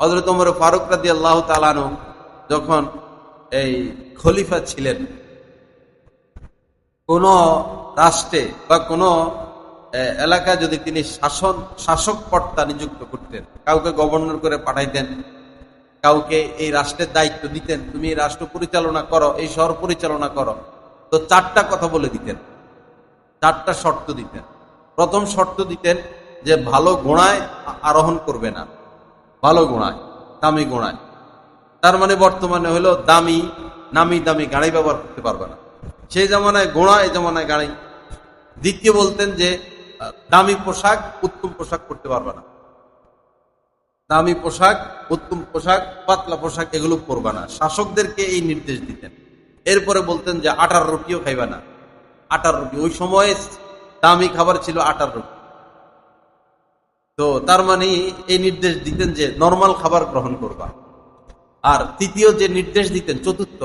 হজরত ওমর ফারুক রাদি আল্লাহ তালানু যখন এই খলিফা ছিলেন, কোন রাষ্ট্রে বা কোন এলাকায় যদি তিনি শাসন শাসক কর্তা নিযুক্ত করতেন, কাউকে গভর্নর করে পাঠাইতেন, কাউকে এই রাষ্ট্রের দায়িত্ব দিতেন, তুমি এই রাষ্ট্র পরিচালনা করো, এই শহর পরিচালনা করো, তো চারটা কথা বলে দিতেন। চারটা শর্ত দিতেন। প্রথম শর্ত দিতেন যে ভালো গোড়ায় আরোহণ করবে না। ভালো গোড়ায় দামি গোড়ায় তার মানে বর্তমানে হলো দামি, নামি দামি গাড়ি ব্যবহার করতে পারবে না। সেই জামানায় গোড়া এই জামানায় গাড়ি। দ্বিতীয় বলতেন যে দামি পোশাক, উত্তম পোশাক করতে পারবে না। দামি পোশাক, উত্তম পোশাক, পাতলা পোশাক এগুলো পরবে না। শাসকদেরকে এই নির্দেশ দিতেন। এরপরে বলতেন যে, আটার রুটিও খাইবে না। আটার রুটি, ওই সময়ে দামি খাবার ছিল আটার রুটি। তো তার মানে এই নির্দেশ দিতেন যে নর্মাল খাবার গ্রহণ করবা। আর তৃতীয় যে নির্দেশ দিতেন, চতুর্থ,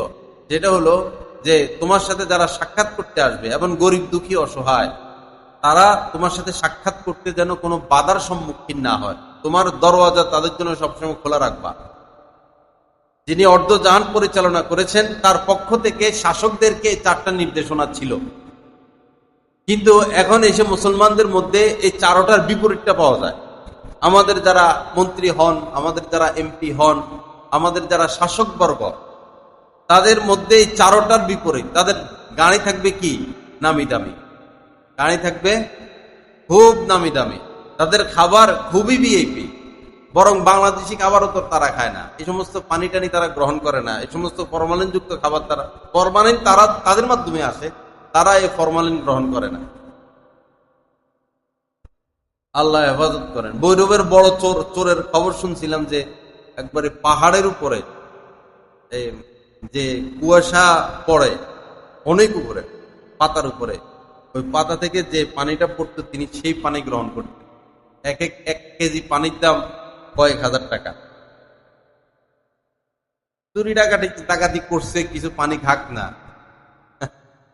যেটা হলো যে তোমার সাথে যারা সাক্ষাৎ করতে আসবে এবং গরিব, দুঃখী, অসহায়, তারা তোমার সাথে সাক্ষাৎ করতে যেন কোনো বাধার সম্মুখীন না হয়। তোমার দরওয়াজা তাদের জন্য সবসময় খোলা রাখবা। যিনি অর্ধ অর্ধজাহান পরিচালনা করেছেন, তার পক্ষ থেকে শাসকদেরকে চারটা নির্দেশনা ছিল। কিন্তু এখন এসে মুসলমানদের মধ্যে এই চারোটার বিপরীতটা পাওয়া যায়। আমাদের যারা মন্ত্রী হন, আমাদের যারা এমপি হন, আমাদের যারা শাসকবর্গ তাদের মধ্যে এই চারোটার বিপরীত। তাদের গাড়ি থাকবে কি? নামি দামি গাড়ি থাকবে খুব নামি দামি তাদের খাবার খুবই বিএপি বরং বাংলাদেশি খাবারও তো তারা খায় না। এই সমস্ত পানি টানি তারা গ্রহণ করে না। এই সমস্ত ফরমালিন যুক্ত খাবার তারা ফরমালিন তারা, তাদের মাধ্যমে আসে। তারা এই ফরমালিন গ্রহণ করে না। আল্লাহ হেফাজত করেন। বৈরবের বড় চোর, চোরের খবর শুনছিলাম যে একবারে পাহাড়ের উপরে যে কুয়াশা পড়ে, অনেক উপরে, পাতার উপরে, ওই পাতা থেকে যে পানিটা পড়তো তিনি সেই পানি গ্রহণ করতেন। এক এক এক কেজি পানির দাম কয়েক হাজার টাকা। চুরি টাকাটি টাকাতি করছে, কিছু পানি খাক না।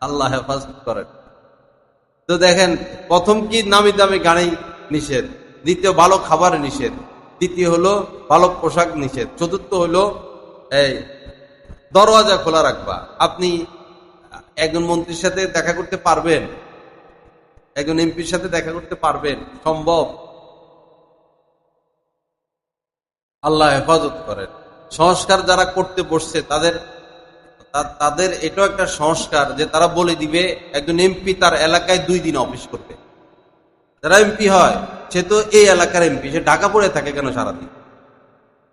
আল্লাহ হেফাজত করেন। তো দেখেন, প্রথম কি নামি দামি গাড়ি নিষেধ? দ্বিতীয় ভালো খাবার নিষেধ। তৃতীয় হলো ভালো পোশাক নিষেধ। চতুর্থ হলো এই দরওয়াজা খোলা রাখবা। আপনি একজন মন্ত্রীর সাথে দেখা করতে পারবেন। একজন এমপির সাথে দেখা করতে পারবেন। সম্ভব। আল্লাহ হেফাজত করেন। সংস্কার যারা করতে বসছে, তাদের তাদের এটাও একটা সংস্কার যে তারা বলে দিবে, একজন এমপি তার এলাকায় দুই দিন অফিস করবে যারা এমপি হয়, সে তো এই এলাকার এমপি, সে ঢাকা পড়ে থাকে কেন সারাদিন?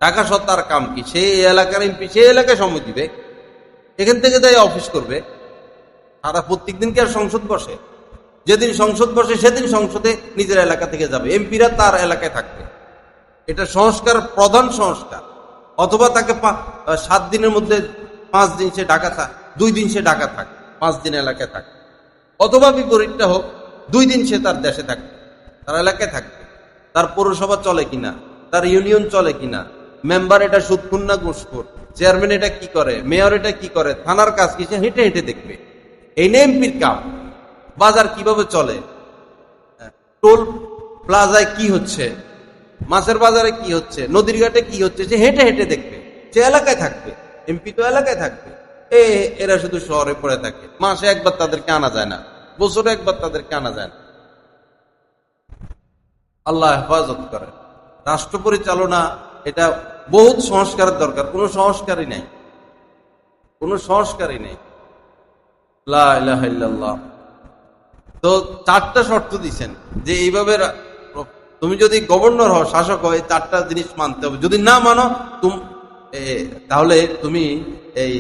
ঢাকা সব তার কাম কি? সে এই এলাকার এমপি, সে এলাকায় সময় দিবে। এখান থেকে তাই অফিস করবে। তারা প্রত্যেক দিন কি আর সংসদ বসে? যেদিন সংসদ বসে, সেদিন সংসদে নিজের এলাকা থেকে যাবে। এমপিরা তার এলাকায় থাকবে। এটা সংস্কার, প্রধান সংস্কার। অথবা তাকে সাত দিনের মধ্যে পাঁচ দিন সে ঢাকা থাক, দুই দিন সে ঢাকা থাক, পাঁচ দিন এলাকায় থাক। অথবা বিপরীতটা হোক, দুই দিন সে তার দেশে থাকবে তার এলাকায় থাকবে তার পৌরসভা চলে কিনা, তার ইউনিয়ন চলে কিনা, মেম্বার এটা সুদখুন না চেয়ারম্যান এটা কি করে, মেয়র এটা কি করে, থানার কাজ কি, সে হেঁটে হেঁটে দেখবে। এই এমপির কাম, বাজার কীভাবে চলে টোল প্লাজায় কি হচ্ছে, মাছের বাজারে কি হচ্ছে, নদীর ঘাটে কি হচ্ছে, সে হেঁটে হেঁটে দেখবে, সে এলাকায় থাকবে। এমপি তো এলাকায় থাকবে। এ, এরা শুধু শহরে পড়ে থাকে। মাসে একবার তাদেরকে আনা যায় না। বছরে একবার তাদেরকে আনা যায় না। আল্লাহ হেফাজত করে রাষ্ট্র পরিচালনা, এটা বহুত সংস্কারের দরকার। কোনো সংস্কারই নেই। কোনো সংস্কারই নেই। তো চারটা শর্ত দিচ্ছেন যে এইভাবে তুমি যদি গভর্নর হও, শাসক হয় চারটা জিনিস মানতে হবে। যদি না মানো তাহলে তুমি এই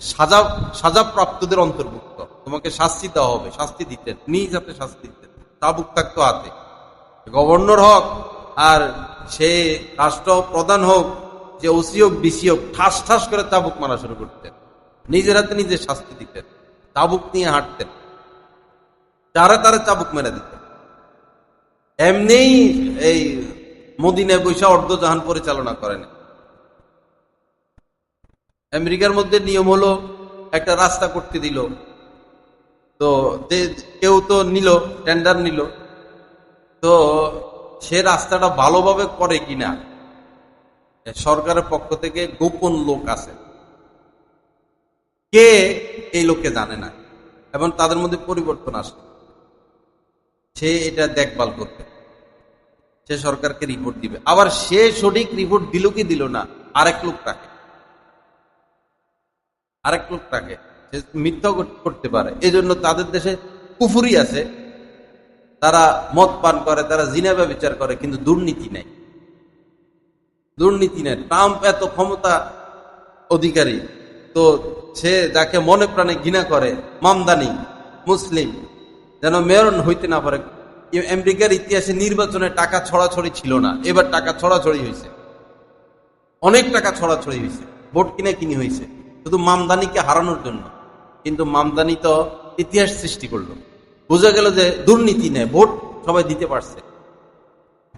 সাজা সাজা প্রাপ্তদের অন্তর্ভুক্ত। তোমাকে শাস্তি দেওয়া হবে, শাস্তি দিতেন, নিজ হাতে শাস্তি দিতেন। চাবুক থাকতো হাতে। গভর্নর হোক, আর সে রাষ্ট্র প্রধান হোক, যে ওসি হোক, বিসি হোক, ঠাস ঠাস করে চাবুক মারা শুরু করতেন। নিজের হাতে নিজে শাস্তি দিতেন, তাবুক নিয়ে হাঁটতেন। তারা তারা চাবুক মেরে দিতেন। এমনি এই মদিনায় বৈশা অর্ধ জাহান পরিচালনা করেন। আমেরিকার মধ্যে নিয়ম হলো একটা রাস্তা করতে দিল। তো কেউ তো নিল টেন্ডার নিল। তো সে রাস্তাটা ভালোভাবে করে কিনা, সরকারের পক্ষ থেকে গোপন লোক আছে। কে এই লোককে জানে না, এবং তাদের মধ্যে পরিবর্তন আসে। সে এটা দেখভাল করবে। সে সরকারকে রিপোর্ট দিবে। আবার সে সঠিক রিপোর্ট দিল কি দিল না, আরেক লোক তাকে আরেক লোক তাকে, সে মিথ্যা করতে পারে। এই জন্য তাদের দেশে কুফুরি আছে। তারা মদ পান করে, তারা জিনাবা বিচার করে, কিন্তু দুর্নীতি নেই। দুর্নীতি নেই। ট্রাম্প এত ক্ষমতা অধিকারী, তো সে যাকে মনে প্রাণে ঘৃণা করে, মামদানি, মুসলিম, যেন মেয়র হইতে না পারে। আমেরিকার ইতিহাসে নির্বাচনে টাকা ছড়াছড়ি ছিল না। এবার টাকা ছড়াছড়ি হয়েছে অনেক টাকা ছড়াছড়ি হয়েছে ভোট কিনে কিনে হয়েছে শুধু মামদানিকে হারানোর জন্য, কিন্তু মামদানি তো ইতিহাস সৃষ্টি করল। বোঝা গেল যে দুর্নীতি নেই, ভোট সবাই দিতে পারছে।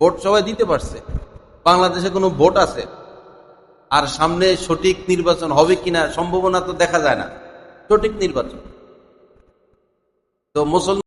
ভোট সবাই দিতে পারছে। বাংলাদেশে কোনো ভোট আছে? আর সামনে সঠিক নির্বাচন হবে কিনা সম্ভাবনা তো দেখা যায় না। সঠিক নির্বাচন। তো মুসলমান